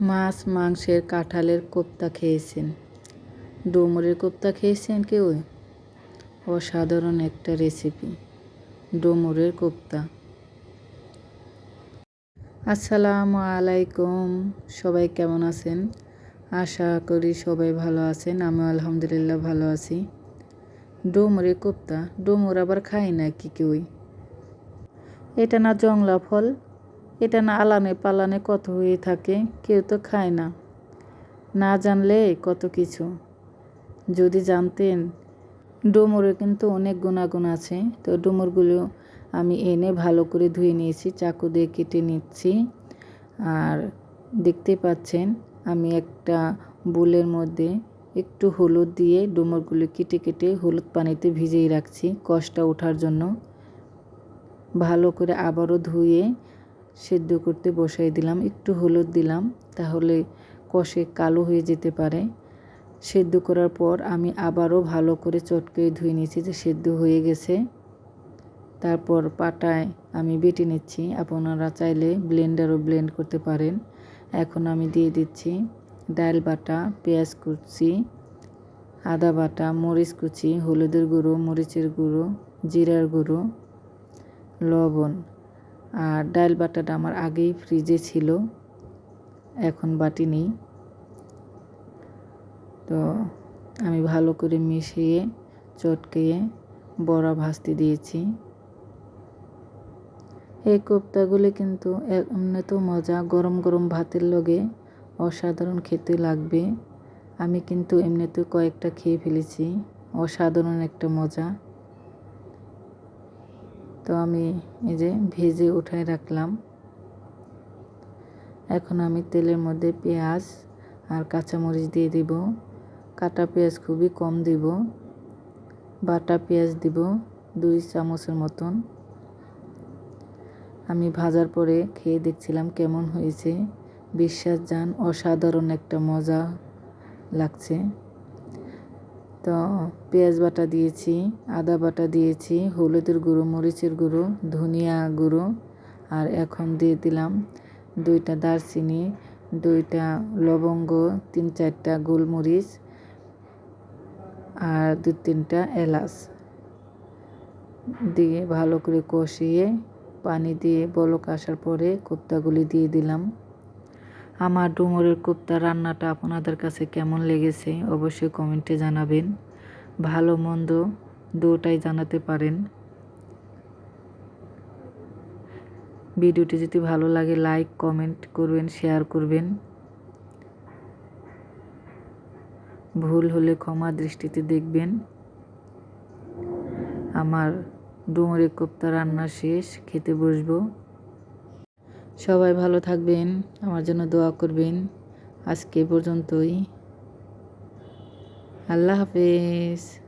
মাছ মাংসের কাঁঠালের কোপ্তা খেয়েছেন। ডোমরের কোপ্তা খেয়েছেন কেউ? অসাধারণ একটা রেসিপি, ডোমরের কোপ্তা। আসসালামু আলাইকুম, সবাই কেমন আছেন? আশা করি সবাই ভালো আছেন আমি আলহামদুলিল্লাহ ভালো আছি। ডোমরের কোপ্তা, ডোমর আবার খাই না কি কেউই এটা না জংলা ফল? এটা না আলানে পালানে কত হয়ে থাকে, কেউ তো খায় না। না জানলে কত কিছু। যদি জানতেন ডোমরের কিন্তু অনেক গুণাগুণ আছে। তো ডোমরগুলো আমি এনে ভালো করে ধুয়ে নিয়েছি, চাকু দিয়ে কেটে নিচ্ছি। আর দেখতে পাচ্ছেন, আমি একটা বুলের মধ্যে একটু হলুদ দিয়ে ডোমরগুলো কেটে কেটে হলুদ পানিতে ভিজিয়ে রাখছি কষটা ওঠার জন্য। ভালো করে আবারও ধুয়ে সেদ্ধ করতে বসাই দিলাম, একটু হলুদ দিলাম, তাহলে কষে কালো হয়ে যেতে পারে। সেদ্ধ করার পর আমি আবারও ভালো করে চটকে ধুয়ে নিয়েছি যে সেদ্ধ হয়ে গেছে। তারপর পাটায় আমি বেটে নিচ্ছি, আপনারা চাইলে ব্লেন্ডারও ব্লেন্ড করতে পারেন। এখন আমি দিয়ে দিচ্ছি ডাল বাটা, পেঁয়াজ কুচি, আদা বাটা, মরিচ কুচি, হলুদের গুঁড়ো, মরিচের গুঁড়ো, জিরার গুঁড়ো, লবণ। আর ডাল বাটাটা আমার আগেই ফ্রিজে ছিল, এখন বাটি নেই। তো আমি ভালো করে মিশিয়ে চটকিয়ে বড়া ভাজতে দিয়েছি। এই কোপ্তাগুলি কিন্তু এমনি তো মজা, গরম গরম ভাতের লগে অসাধারণ খেতে লাগবে। আমি কিন্তু এমনিতে কয়েকটা খেয়ে ফেলেছি, অসাধারণ একটা মজা। তো আমি এই যে ভেজে উঠায় রাখলাম। এখন আমি তেলের মধ্যে পেঁয়াজ আর কাঁচামরিচ দিয়ে দিব। কাটা পেঁয়াজ খুবই কম দিব। বাটা পেঁয়াজ দিব দুই চামচের মতন। আমি ভাজার পরে খেয়ে দেখছিলাম কেমন হয়েছে। বিশ্বাস যান অসাধারণ একটা মজা লাগছে। তো পেঁয়াজ বাটা দিয়েছি, আদা বাটা দিয়েছি, হলুদের গুঁড়ো, মরিচের গুঁড়ো, ধনিয়া গুঁড়ো আর এখন দিয়ে দিলাম দুইটা দারচিনি, দুইটা লবঙ্গ, তিন চারটা গোলমরিচ আর দু তিনটা এলাচ দিয়ে ভালো করে কষিয়ে পানি দিয়ে বলক আসার পরে কোপ্তাগুলি দিয়ে দিলাম। আমার ডুমুরের কোপ্তা রান্নাটা আপনাদের কাছে কেমন লেগেছে অবশ্যই কমেন্টে জানাবেন। ভালো, মন্দ দুটাই জানাতে পারেন। ভিডিওটি যদি ভালো লাগে, লাইক, কমেন্ট করবেন, শেয়ার করবেন। ভুল হলে ক্ষমা দৃষ্টিতে দেখবেন। আমার ডুমুরের কোপ্তা রান্না শেষ, খেতে বসবো। সবাই ভালো থাকবেন আমার জন্য দোয়া করবেন। আজকে পর্যন্তই। আল্লাহ হাফেজ।